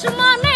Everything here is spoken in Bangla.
দুশ্মনে